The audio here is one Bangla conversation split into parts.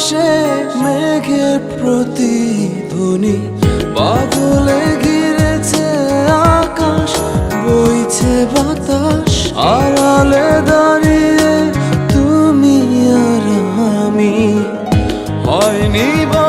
আকাশে মেঘের প্রতিধ্বনি, বাদলে ঘিরেছে আকাশ, বইছে বাতাস, আড়ালে দাঁড়িয়ে তুমি আর আমি। হয়নি বলা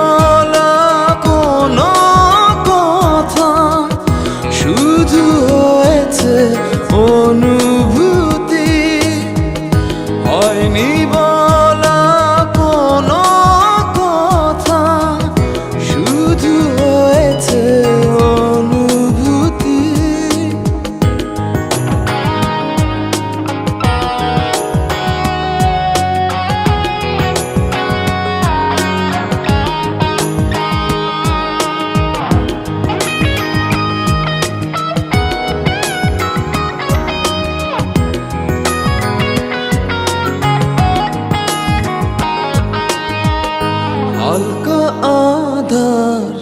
আধার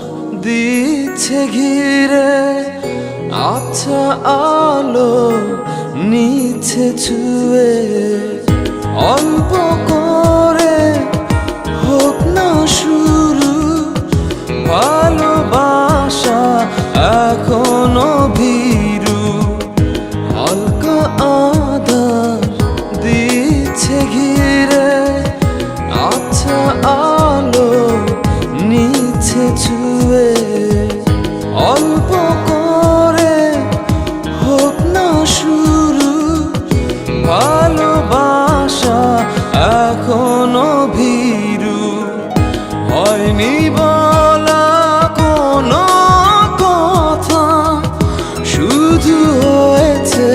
দিচ্ছে ঘিরে আচ্ছা আলো নিচ্ছে ছুয়ে। অল্প করে হোক না শুরু, ভালোবাসা এখনও ভীরু। হালকা আধার দিচ্ছে ঘিরে আচ্ছা আলো নিচে ছুঁয়ে অল্প করে হোক না শুরু, ভালোবাসা এখনও ভীরু। হয়নি বলা কোনো কথা, শুধু হয়েছে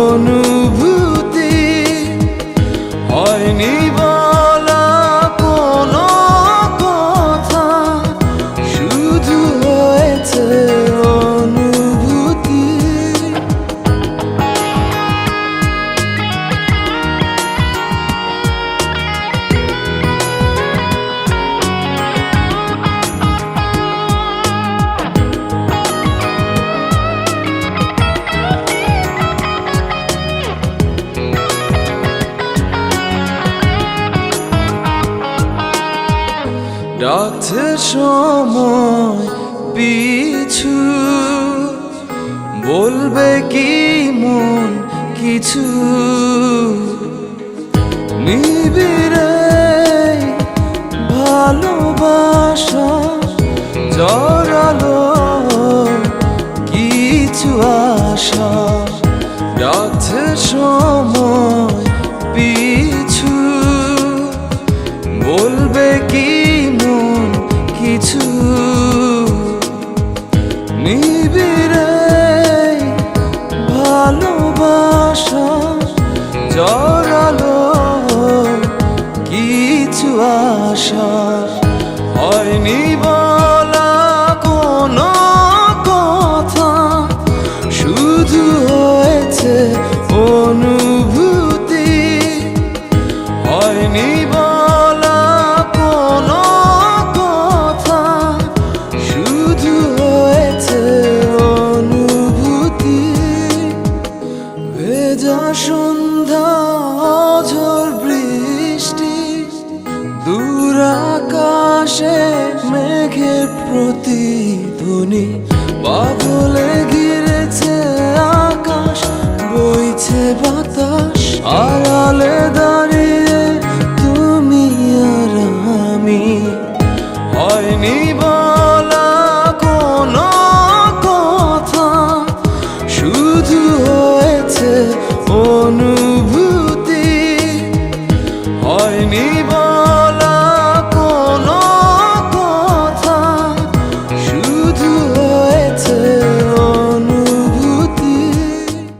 অনুভূতি। হয়নি বলা ডাকছে সময় পিছু বলবে কি মন কিছু? নিবিড়ে ভালোবাসা জড়ালো কিছু আশা সন্ধ্যা ঝড় বৃষ্টি দূর আকাশে মেঘের প্রতিধ্বনি বাদলে ঘিরেছে আকাশ বইছে বাতাস আর